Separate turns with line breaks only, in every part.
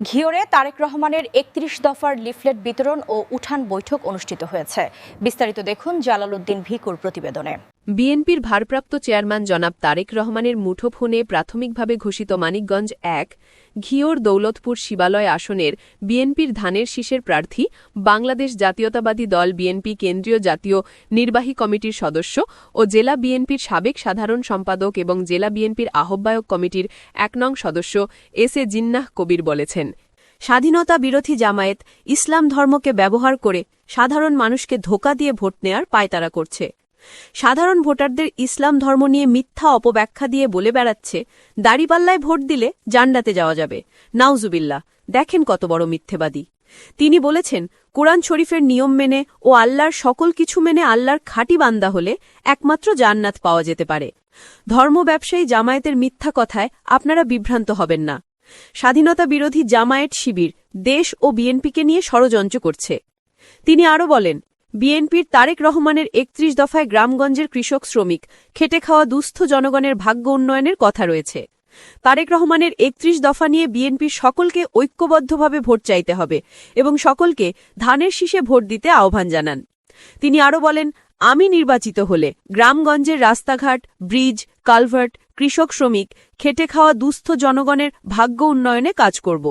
ঘিওরে তারেক রহমানের একত্রিশ দফার লিফলেট বিতরণ ও উঠান বৈঠক অনুষ্ঠিত হয়েছে। বিস্তারিত দেখুন জালালউদ্দিন ভিকুর প্রতিবেদনে।
বিএনপির ভারপ্রাপ্ত চেয়ারম্যান জনাব তারেক রহমানের মুঠোফোনে প্রাথমিকভাবে ঘোষিত মানিকগঞ্জ এক, ঘিওর দৌলতপুর শিবালয় আসনের বিএনপির ধানের শীষের প্রার্থী, বাংলাদেশ জাতীয়তাবাদী দল বিএনপি কেন্দ্রীয় জাতীয় নির্বাহী কমিটির সদস্য ও জেলা বিএনপির সাবেক সাধারণ সম্পাদক এবং জেলা বিএনপির আহ্বায়ক কমিটির এক নং সদস্য এস এ জিন্নাহ কবির বলেছেন। স্বাধীনতা বিরোধী জামায়াত ইসলাম ধর্মকে ব্যবহার করে সাধারণ মানুষকে ধোকা দিয়ে ভোট নেয়ার পায়তারা করছে। সাধারণ ভোটারদের ইসলাম ধর্ম নিয়ে মিথ্যা অপব্যাখ্যা দিয়ে বলে বেড়াচ্ছে, দাড়িপাল্লায় ভোট দিলে জান্নাতে যাওয়া যাবে। নাউজুবিল্লা দেখেন কত বড় মিথ্যেবাদী। তিনি বলেছেন, কোরআন শরীফের নিয়ম মেনে ও আল্লাহর সকল কিছু মেনে আল্লাহর খাঁটি বান্দা হলে একমাত্র জান্নাত পাওয়া যেতে পারে। ধর্ম ব্যবসায়ী জামায়াতের মিথ্যা কথায় আপনারা বিভ্রান্ত হবেন না। স্বাধীনতা বিরোধী জামায়াত শিবির দেশ ও বিএনপিকে নিয়ে ষড়যন্ত্র করছে। তিনি আরও বলেন বিএনপির তারেক রহমানের একত্রিশ দফায় গ্রামগঞ্জের কৃষক শ্রমিক, খেটে খাওয়া দুস্থ জনগণের ভাগ্য উন্নয়নের কথা রয়েছে। তারেক রহমানের একত্রিশ দফা নিয়ে বিএনপির সকলকে ঐক্যবদ্ধভাবে ভোট চাইতে হবে এবং সকলকে ধানের শীষে ভোট দিতে আহ্বান জানান। তিনি আরও বলেন, আমি নির্বাচিত হলে গ্রামগঞ্জের রাস্তাঘাট, ব্রিজ, কালভার্ট, কৃষক শ্রমিক, খেটে খাওয়া দুস্থ জনগণের ভাগ্য উন্নয়নে কাজ করব।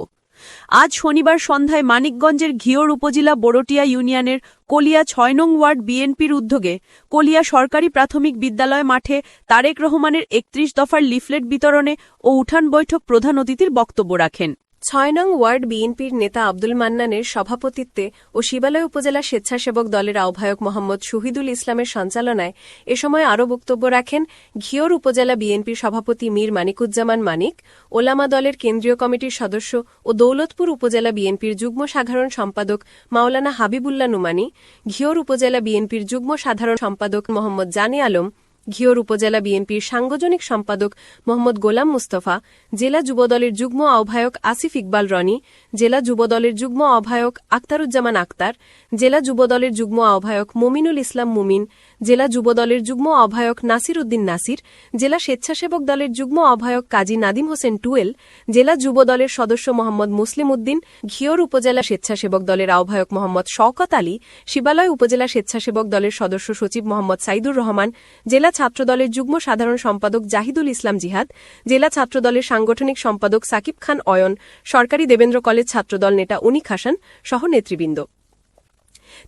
আজ শনিবার সন্ধ্যায় মানিকগঞ্জের ঘিওর উপজেলা বড়টিয়া ইউনিয়নের কলিয়া ছয় নং ওয়ার্ড বিএনপির উদ্যোগে কলিয়া সরকারি প্রাথমিক বিদ্যালয় মাঠে তারেক রহমানের একত্রিশ দফার লিফলেট বিতরণে ও উঠান বৈঠক প্রধান অতিথির বক্তব্য রাখেন। ছয় নং ওয়ার্ড বিএনপির নেতা আব্দুল মান্নানের সভাপতিত্বে ও শিবালয় উপজেলা স্বেচ্ছাসেবক দলের আহ্বায়ক মোহাম্মদ শহীদুল ইসলামের সঞ্চালনায় এ সময় আরও বক্তব্য রাখেন ঘিওর উপজেলা বিএনপির সভাপতি মীর মানিকুজ্জামান মানিক, ওলামা দলের কেন্দ্রীয় কমিটির সদস্য ও দৌলতপুর উপজেলা বিএনপির যুগ্ম সাধারণ সম্পাদক মাওলানা হাবিবুল্লাহ নুমানি, ঘিওর উপজেলা বিএনপির যুগ্ম সাধারণ সম্পাদক মোহাম্মদ জানে আলম ঘিওর উপজেলা বিএনপির সাংগঠনিক সম্পাদক মোহাম্মদ গোলাম মুস্তফা, জেলা যুবদলের যুগ্ম আহ্বায়ক আসিফ ইকবাল রনি, জেলা যুবদলের যুগ্ম আহ্বায়ক আক্তারুজ্জামান আক্তার জেলা যুবদলের যুগ্ম আহ্বায়ক মমিনুল ইসলাম মুমিন জেলা যুবদলের যুগ্ম আহ্বায়ক নাসির উদ্দিন নাসির, জেলা স্বেচ্ছাসেবক দলের যুগ্ম আহ্বায়ক কাজী নাদিম হোসেন টুয়েল, জেলা যুবদলের সদস্য মোহাম্মদ মুসলিম উদ্দিন ঘিওর উপজেলা স্বেচ্ছাসেবক দলের আহ্বায়ক মোহাম্মদ শওকত আলী, শিবালয় উপজেলা স্বেচ্ছাসেবক দলের সদস্য সচিব মোহাম্মদ সাইদুর রহমান, জেলা ছাত্রদলের যুগ্ম সাধারণ সম্পাদক জাহিদুল ইসলাম জিহাদ, জেলা ছাত্রদলের সাংগঠনিক সম্পাদক সাকিব খান অয়ন, সরকারি দেবেন্দ্র কলেজ ছাত্রদল নেতা উনিক হাসান সহ নেতৃবৃন্দ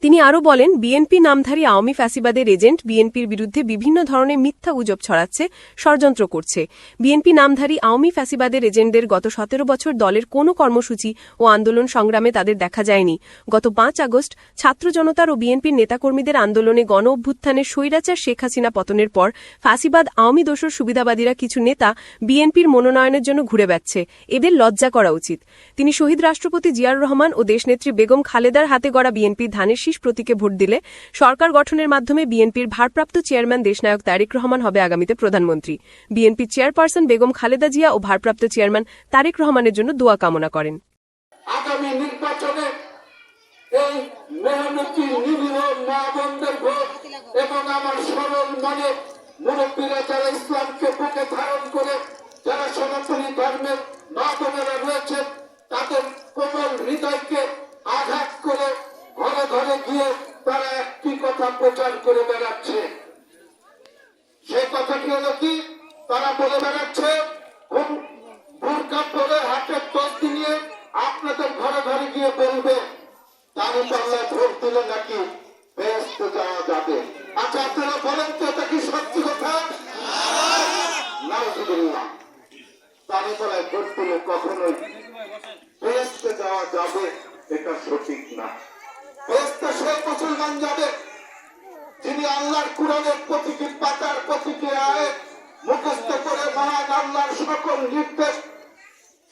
তিনি আরও বলেন, বিএনপি নামধারী আওয়ামী ফ্যাসিবাদের এজেন্ট বিএনপির বিরুদ্ধে বিভিন্ন ধরনের মিথ্যা গুজব ছড়াচ্ছে, ষড়যন্ত্র করছে। বিএনপি নামধারী আওয়ামী ফ্যাসিবাদের এজেন্টদের গত সতেরো বছর দলের কোনো কর্মসূচি ও আন্দোলন সংগ্রামে তাদের দেখা যায়নি। গত পাঁচ আগস্ট ছাত্র জনতার ও বিএনপির নেতাকর্মীদের আন্দোলনে গণ অভ্যুত্থানের স্বৈরাচার শেখ হাসিনা পতনের পর ফ্যাসিবাদ, আওয়ামী দোষর সুবিধাবাদীরা কিছু নেতা বিএনপির মনোনয়নের জন্য ঘুরে বেড়াচ্ছে। এদের লজ্জা করা উচিত। তিনি শহীদ রাষ্ট্রপতি জিয়ার রহমান ও দেশনেত্রী বেগম খালেদার হাতে গড়া বিএনপির ধানের শীষ প্রতীকে ভোট দিলে সরকার গঠনের মাধ্যমে বিএনপির ভারপ্রাপ্ত চেয়ারম্যান দেশনায়ক তারেক রহমান হবে আগামীতে প্রধানমন্ত্রী। বিএনপি চেয়ারপারসন বেগম খালেদা জিয়া ও ভারপ্রাপ্ত চেয়ারম্যান তারেক রহমানের জন্য দোয়া কামনা করেন।
মনে তাদের কোমল হৃদয়কে আঘাত করে ঘরে গিয়ে তারা একটি কথা প্রচার করে বেড়াচ্ছে। সেই কথাটি হলো কি? তারা বলে বেড়াচ্ছে ভুলকা পরে হাতের তস্তি নিয়ে আপনাদের ঘরে ঘরে গিয়ে বলবে দাঁড়ি পাল্লায় ভোট দিলে নাকি বেহেস্তে যাওয়া যাবে। আচ্ছা আপনারা বলেন তো, এটা কি সত্যি কথা? দিলে কখনোই যাওয়া যাবে, এটা সঠিক না। মুসলমান যাবে। যিনি আল্লাহর কোরআনের প্রতিটি পাতার প্রতিটি আয় মুখস্থ করে মহান আল্লাহর সকল নির্দেশ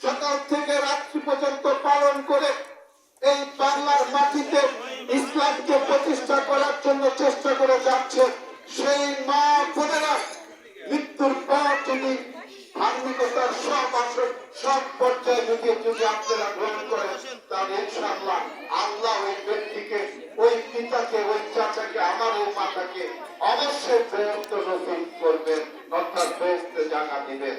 সকাল থেকে রাত্রি পর্যন্ত পালন করে এই বাংলার মাটিতে ইসলামকে প্রতিষ্ঠা করার জন্য চেষ্টা করে যাচ্ছে। সেই মা বোনেরা মৃত্যুর পর যদি ধার্মিকতার সব সব পর্যায়ে যদি যদি আপনারা গ্রহণ করেন তাহলে ইনশাআল্লাহ আমার উম্মাটাকে অবশ্যই প্রেরত নসিব করবেন অর্থাৎ বেহেস্তে জায়গা দিবেন।